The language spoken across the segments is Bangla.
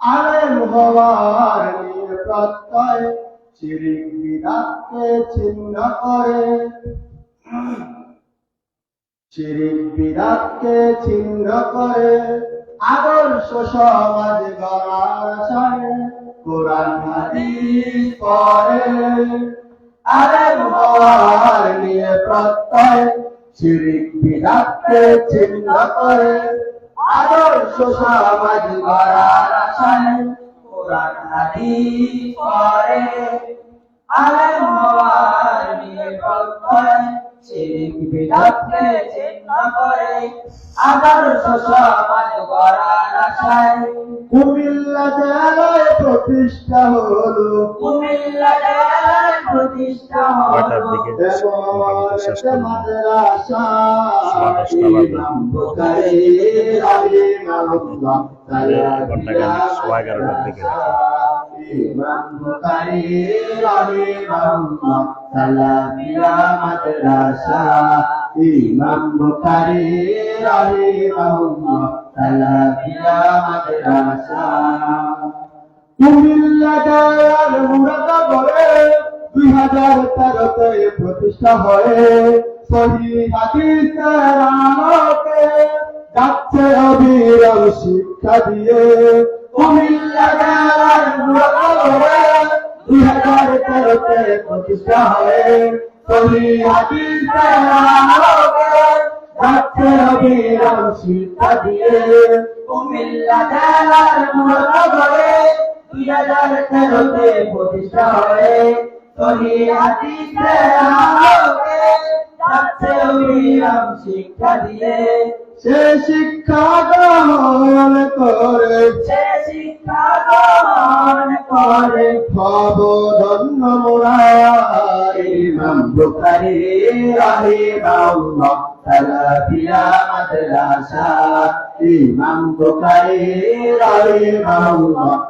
আলেম হওয়ার প্রত্যয় শিরিক বিদাতকে ছিন্ন করে। শিরিক বিদাতকে ছিন্ন করে। আদর্শ সমাজ গড়ার কোরআন হাদিস আলেম হওয়ার নিয়ে প্রত্যয় শিরিক বিদাতকে ছিন্ন করে। আদর্শ সমাজ গড়ার আশায় কোরআন হাদিস পড়ে আলেম হওয়ার নিয়ে প্রত্যয় শিরিক বিদাতকে ছিন্ন করে আদর্শ সমাজ গড়ার আশায় কুমিল্লা জেলায় প্রতিষ্ঠা হলো কুমিল্লা জেলায় প্রতিষ্ঠা হলো মাদ্রাসা ঘন্টাখানেক, সোয়া এগারোটার দিকে। ইমাম বুখারী রাহিমাহুল্লাহ সালাফিয়া মাদ্রাসা কুমিল্লা জেলার মুরাদাবাদে দুই হাজার তেরোতে প্রতিষ্ঠা হয়ে সহি হাদিসের আলোকে যাচ্ছে অবিরাম শিক্ষা দিয়ে। কুমিল্লা জেলার মুরাদাবাদে দুই হাজার তেরোতে প্রতিষ্ঠা হয়ে সহি হাদিসের আলোকে যাচ্ছে অবিরাম শিক্ষা দিয়ে। কুমিল্লা জেলার মুরাদাবাদে দুই হাজার তেরোতে প্রতিষ্ঠা হয়ে আলোকে যাচ্ছে অবিরাম শিক্ষা দিয়ে। সে শিক্ষা গ্রহণ করে। সে শিক্ষা গ্রহণ করে। হব ধন্য মোরা ইমাম বুখারী রাহিমাহুল্লাহ সালাফিয়া মাদ্রাসা। ইমাম বুখারী রাহিমাহুল্লাহ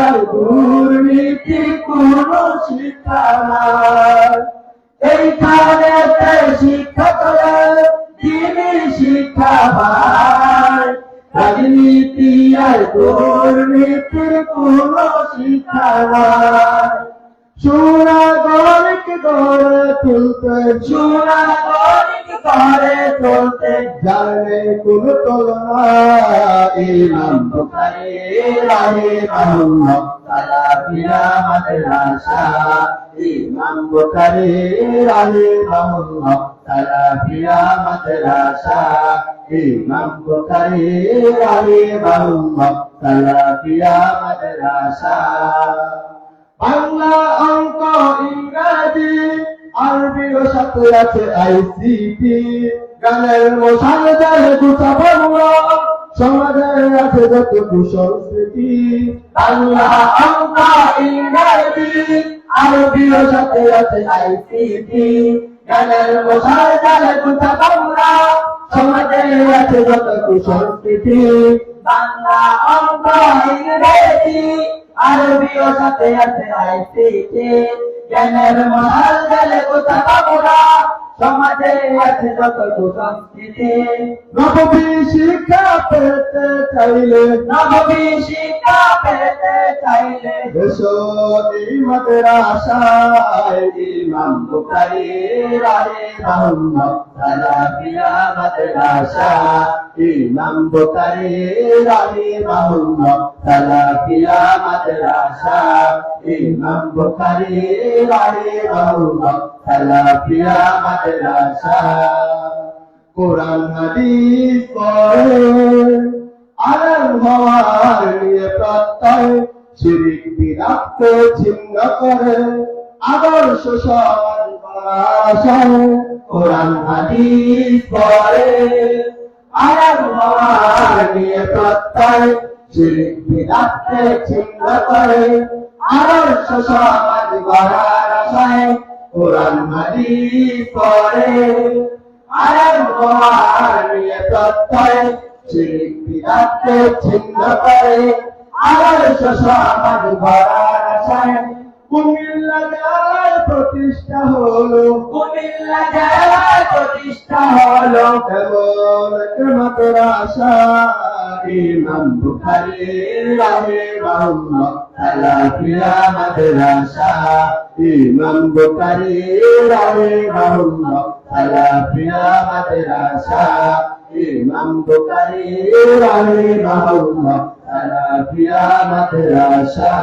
আর দুর্নীতির কোন এইখানে তার শিক্ষা করে তিনি শিক্ষা রাজনীতি আর দুর্নীতির কোন শিক্ষা সোনা গরিক গড়ে তুলতে সোনা গরিব করে চলতে জানে কোন তুলনা ইমাম বুখারী রাহিমাহুল্লাহ সালাফিয়া মাদ্রাসা, ইমাম বুখারী রাহিমাহুল্লাহ সালাফিয়া মাদ্রাসা, ইমাম বুখারী রাহিমাহুল্লাহ বাংলা অঙ্ক ইংরাজি আরবি ও সাথে আছে আইসিটি। গানের মশাল জালে গুছা বাংলা। সমাজে আছে যত কুসংস্কৃতি বাংলা অঙ্ক ইংরাজি। আরবি সাথে আছে আইসিটি। গানের মশাল জালে গুছা বাংলা। সমাজে আছে যত কুসংস্কৃতি বাংলা অঙ্ক ইংরেজি। আরবি সাথে আছে আইসিটি। জ্ঞানের মহাল গেলে কোথা বাবুরা সমাজে আছে যত কুসংস্কৃতি নবী শিক্ষা পেতে চাইলে নবী শিক্ষা পেতে চাইলে এসো ইমাদের মাদ্রাসায় ইমাম ইমাম বুখারী রাহিমাহুল্লাহ সালাফিয়া মাদ্রাসা কোরআন হাদিস পড়ে নিয়ে প্রত্যয় শিরিক বিদাতকে ছিন্ন করে। আদর্শ সমাজ কোরআন, হাদিস পড়ে। আলম হওয়ার নিয়ে প্রত্যয়, শিরিক বিদাতকে ছিন্ন করে। আদর্শ সমাজ গড়ার কোরআন, হাদিস পড়ে। আরম্ভ আর নিয়ে প্রত্যয়, শিরিক বিদাতকে ছিন্ন করে। আদর্শ সমাজ গড়ার আশায় কুমিল্লা জেলায় প্রতিষ্ঠা হলো। কুমিল্লা জেলায় প্রতিষ্ঠা হলো। এমন একমাত্র আশা ইমাম বুখারী রাহিমাহুল্লাহ তাআলা কিয়ামতের আশা ইমাম বুখারী রাহিমাহুল্লাহ তাআলা কিয়ামতের আশা ইমাম বুখারী রাহিমাহুল্লাহ তাআলা কিয়ামতের আশা